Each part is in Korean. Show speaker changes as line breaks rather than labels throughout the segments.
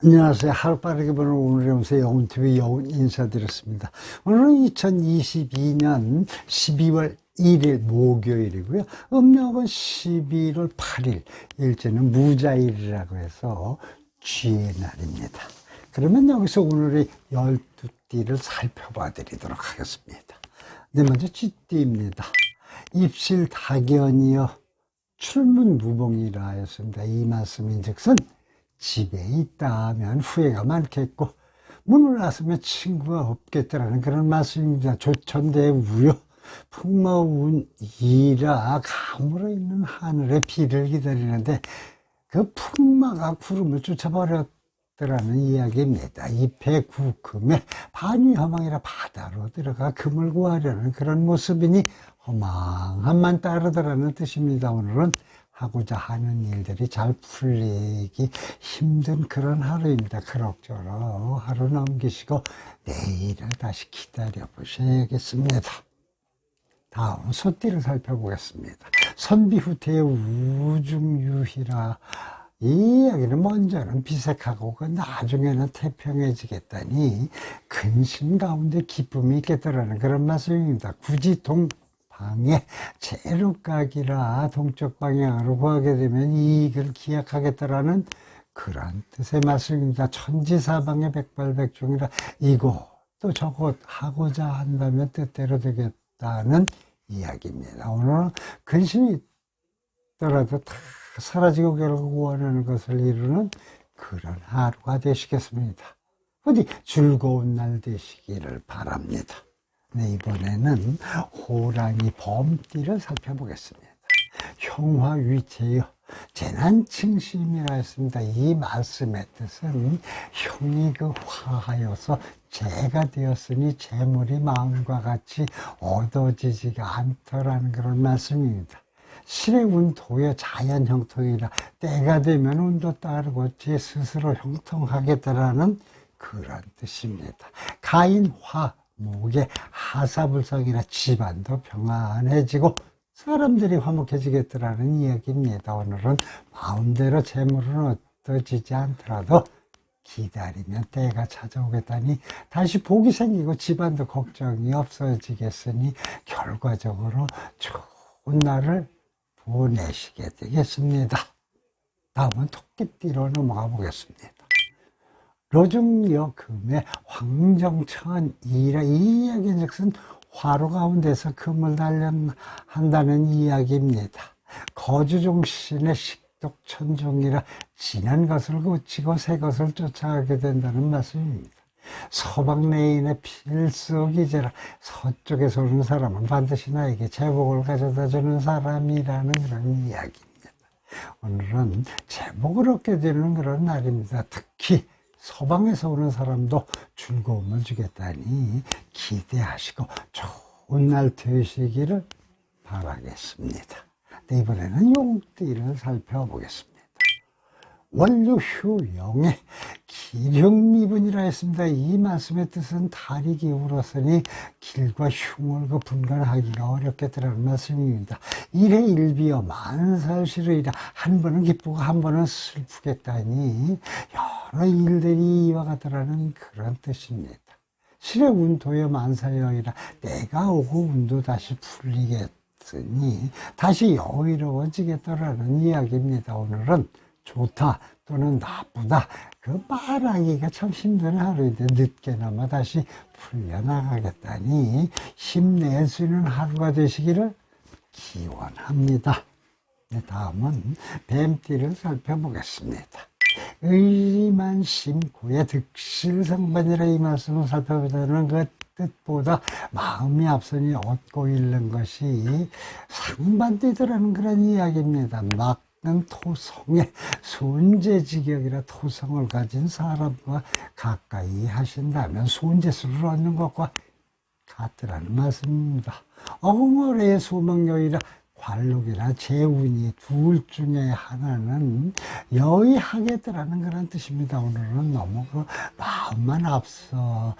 안녕하세요. 하루 빠르게 보는 오늘의 운세 영훈TV 영훈 인사드렸습니다. 오늘은 2022년 12월 1일 목요일이고요. 음력은 11월 8일, 일제는 무자일이라고 해서 쥐의 날입니다. 그러면 여기서 오늘의 12띠를 살펴봐 드리도록 하겠습니다. 네, 먼저 쥐띠입니다. 입실 다견이여 출문 무봉이라 하였습니다. 이 말씀인 즉슨 집에 있다 하면 후회가 많겠고 문을 나서면 친구가 없겠다라는 그런 말씀입니다. 조천대 우여 풍마운 이라 가물어 있는 하늘에 비를 기다리는데 그 풍마가 구름을 쫓아버렸더라는 이야기입니다. 잎의 구금에 반이 허망이라 바다로 들어가 금을 구하려는 그런 모습이니 허망한만 따르더라는 뜻입니다. 오늘은 하고자 하는 일들이 잘 풀리기 힘든 그런 하루입니다. 그럭저럭 하루 넘기시고 내일을 다시 기다려 보셔야겠습니다. 다음 소띠를 살펴보겠습니다. 선비후퇴의 우중유희라 이 이야기는 먼저는 비색하고 그 나중에는 태평해지겠다니 근심 가운데 기쁨이 있겠다라는 그런 말씀입니다. 굳이 동 방에 제룩각이라 동쪽 방향으로 구하게 되면 이익을 기약하겠다라는 그런 뜻의 말씀입니다. 천지사방의 백발백중이라 이곳 또 저곳 하고자 한다면 뜻대로 되겠다는 이야기입니다. 오늘은 근심이 있더라도 다 사라지고 결국 원하는 것을 이루는 그런 하루가 되시겠습니다. 어디 즐거운 날 되시기를 바랍니다. 네, 이번에는 호랑이 범띠를 살펴보겠습니다. 형화위체여 재난칭심이라 했습니다. 이 말씀의 뜻은 형이 그 화하여서 재가 되었으니 재물이 마음과 같이 얻어지지가 않더라는 그런 말씀입니다. 실의 운도여 자연 형통이라 때가 되면 운도 따르고 제 스스로 형통하겠다라는 그런 뜻입니다. 가인화 목에 하사불성이나 집안도 평안해지고 사람들이 화목해지겠더라는 이야기입니다. 오늘은 마음대로 재물은 얻어지지 않더라도 기다리면 때가 찾아오겠다니 다시 복이 생기고 집안도 걱정이 없어지겠으니 결과적으로 좋은 날을 보내시게 되겠습니다. 다음은 토끼띠로 넘어가 보겠습니다. 로중여 금의 황정천 이라 이 이야기는 즉슨 화로 가운데서 금을 단련한다는 이야기입니다. 거주종신의 식독천종이라 지난 것을 고치고 새 것을 쫓아가게 된다는 말씀입니다. 서방 내인의 필수기제라 서쪽에서 오는 사람은 반드시 나에게 제복을 가져다 주는 사람이라는 그런 이야기입니다. 오늘은 제복을 얻게 되는 그런 날입니다. 특히 서방에서 오는 사람도 즐거움을 주겠다니 기대하시고 좋은 날 되시기를 바라겠습니다. 네, 이번에는 용띠를 살펴보겠습니다. 원료휴영의 기령미분이라 했습니다. 이 말씀의 뜻은 달이 기울었으니 길과 흉을 그 분간하기가 어렵겠다는 말씀입니다. 일해 일비어 만살시르이라 한 번은 기쁘고 한 번은 슬프겠다니 여러 일들이 이와 같더라는 그런 뜻입니다. 실의 운도여 만사여이라 내가 오고 운도 다시 풀리겠으니 다시 여유로워지겠다라는 이야기입니다. 오늘은 좋다 또는 나쁘다 그 말하기가 참 힘든 하루인데 늦게나마 다시 풀려나가겠다니 힘낼 수 있는 하루가 되시기를 기원합니다. 네, 다음은 뱀띠를 살펴보겠습니다. 의만 심고의 득실성반이라 이 말씀을 살펴보자는 그 뜻보다 마음이 앞서니 얻고 잃는 것이 상반되더라는 그런 이야기입니다. 막는 토성의 손재지격이라 토성을 가진 사람과 가까이 하신다면 손재수를 얻는 것과 같더라는 말씀입니다. 어흥어의 소망여이라 관록이나 재운이 둘 중에 하나는 여의하겠다라는 그런 뜻입니다. 오늘은 너무 그 마음만 앞서는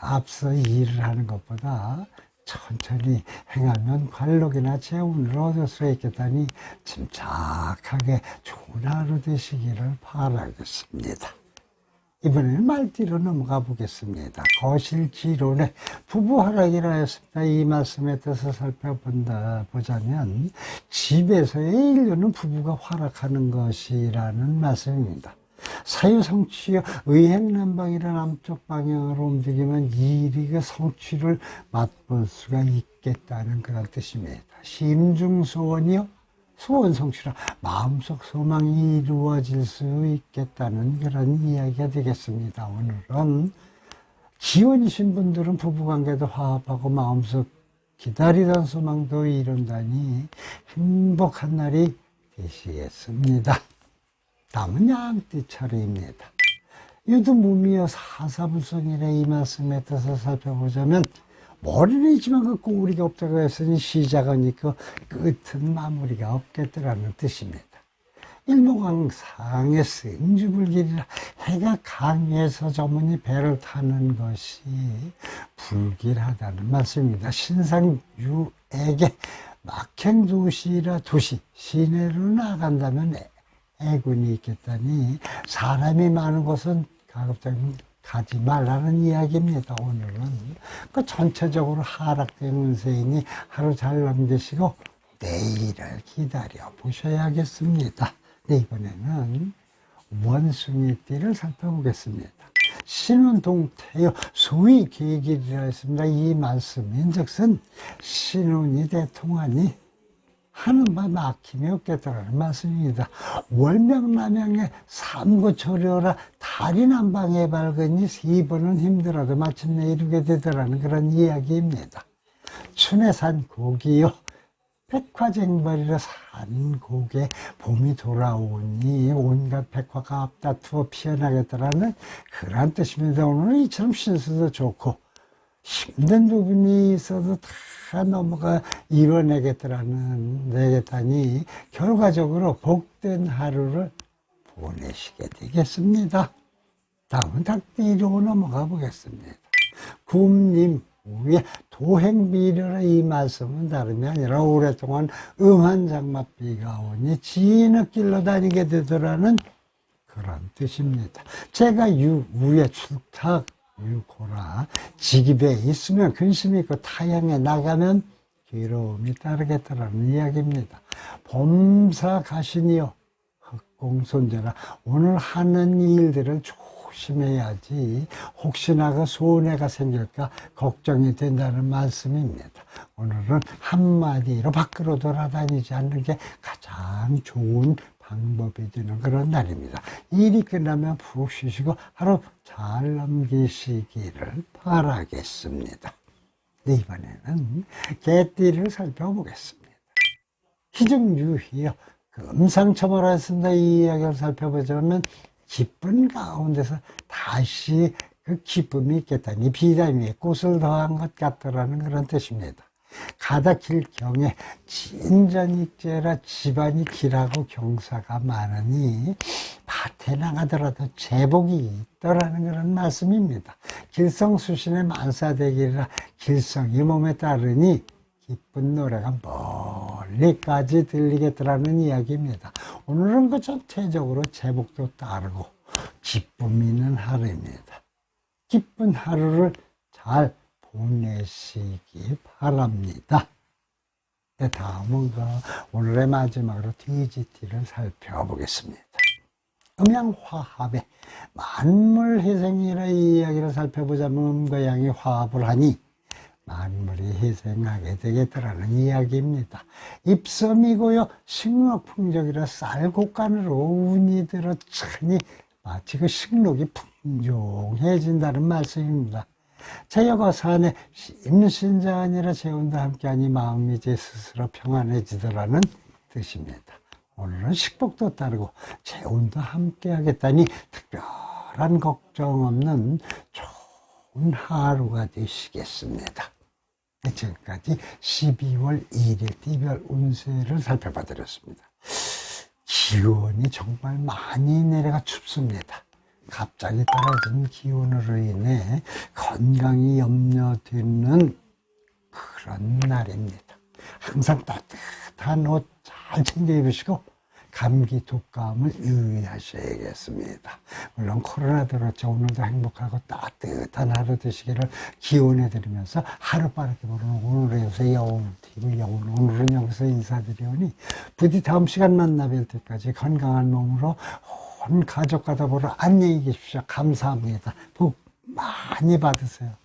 앞서 일을 하는 것보다 천천히 행하면 관록이나 재운을 얻을 수 있겠다니 침착하게 좋은 하루 되시기를 바라겠습니다. 이번에는 말띠로 넘어가 보겠습니다. 거실 지론의 부부 하락이라 했습니다. 이 말씀에 뜻을 살펴본다 보자면 집에서의 인류는 부부가 활약하는 것이라는 말씀입니다. 사유 성취여 의행난방이라 남쪽 방향으로 움직이면 일이 그 성취를 맛볼 수가 있겠다는 그런 뜻입니다. 심중소원이요 소원 성취라 마음속 소망이 이루어질 수 있겠다는 그런 이야기가 되겠습니다. 오늘은 기혼이신 분들은 부부관계도 화합하고 마음속 기다리던 소망도 이룬다니 행복한 날이 되시겠습니다. 다음은 양띠 차례입니다. 유두무미여 사사불성이라 이 말씀에 뜻을 살펴보자면 머리는 있지만 그 꼬리가 없다고 했으니 시작은 있고 끝은 마무리가 없겠더라는 뜻입니다. 일목왕상의 승주불길이라 해가 강해서 저문이 배를 타는 것이 불길하다는 말씀입니다. 신상유에게 막행 도시라 도시 시내로 나간다면 애군이 있겠다니 사람이 많은 곳은 가급적 가지 말라는 이야기입니다. 오늘은 그 전체적으로 하락된 운세이니 하루 잘 넘기시고 내일을 기다려 보셔야겠습니다. 네, 이번에는 원숭이띠를 살펴보겠습니다. 신은 동태여 소위 계길이라 했습니다. 이 말씀인즉슨 신운이 대통하니 하는 바 막힘이 없겠다라는 말씀입니다. 월명남양의 삼고초려라 달이 남방에 밝으니 세 번은 힘들어도 마침내 이루게 되더라는 그런 이야기입니다. 춘해산 고기요 백화쟁벌이라 산 곡에 봄이 돌아오니 온갖 백화가 앞다투어 피어나겠다라는 그런 뜻입니다. 오늘은 이처럼 신수도 좋고 힘든 부분이 있어도 다 넘어가 이뤄내겠다라는 내겠다니 결과적으로 복된 하루를 보내시게 되겠습니다. 다음은 닭띠로 넘어가 보겠습니다. 굽님 위에 도행비료라 이 말씀은 다름이 아니라 오랫동안 음한 장맛비가 오니 지느길로 다니게 되더라는 그런 뜻입니다. 제가 유, 위에 출탁 유고라 지기배에 있으면 근심이 있고 타향에 나가면 괴로움이 따르겠다라는 이야기입니다. 범사 가신이요 흑공손제라 오늘 하는 일들을 조심해야지 혹시나 그 손해가 생길까 걱정이 된다는 말씀입니다. 오늘은 한마디로 밖으로 돌아다니지 않는 게 가장 좋은 방법이 되는 그런 날입니다. 일이 끝나면 푹 쉬시고 하루 잘 넘기시기를 바라겠습니다. 네, 이번에는 개띠를 살펴보겠습니다. 희정유희요. 그 음상첨어라 했습니다. 이 이야기를 살펴보자면 기쁜 가운데서 다시 그 기쁨이 있겠다니 비단위에 꽃을 더한 것 같더라는 그런 뜻입니다. 가다길 경에 진전익제라 집안이 길하고 경사가 많으니 밭에 나가더라도 제복이 있더라는 그런 말씀입니다. 길성수신의 만사되기라 길성이 몸에 따르니 기쁜 노래가 멀리까지 들리겠더라는 이야기입니다. 오늘은 그 전체적으로 제복도 따르고 기쁨 있는 하루입니다. 기쁜 하루를 잘 보내시기 바랍니다. 네, 다음은 그 오늘의 마지막으로 DGT를 살펴보겠습니다. 음양화합의 만물희생이라 이 이야기를 살펴보자면 음과 양이 화합을 하니 만물이 희생하게 되겠더라는 이야기입니다. 입섬이고요 식록풍족이라 쌀곡간으로 운이 들어 차니 마치 그 식록이 풍족해진다는 말씀입니다. 제여가 산에 임신자 아니라 재혼도 함께하니 마음이 제 스스로 평안해지더라는 뜻입니다. 오늘은 식복도 따르고 재혼도 함께하겠다니 특별한 걱정 없는 좋은 하루가 되시겠습니다. 네, 지금까지 12월 1일 띠별 운세를 살펴봐 드렸습니다. 기온이 정말 많이 내려가 춥습니다. 갑자기 떨어진 기온으로 인해 건강이 염려되는 그런 날입니다. 항상 따뜻한 옷 잘 챙겨 입으시고 감기 독감을 유의하셔야겠습니다. 물론 코로나도 그렇죠. 오늘도 행복하고 따뜻한 하루 되시기를 기원해드리면서 하루 빠르게 보는 오늘의 여운TV 여운 오늘은 여기서 인사드리오니 부디 다음 시간 만나 뵐 때까지 건강한 몸으로 온 가족과 더불어 안녕히 계십시오. 감사합니다. 복 많이 받으세요.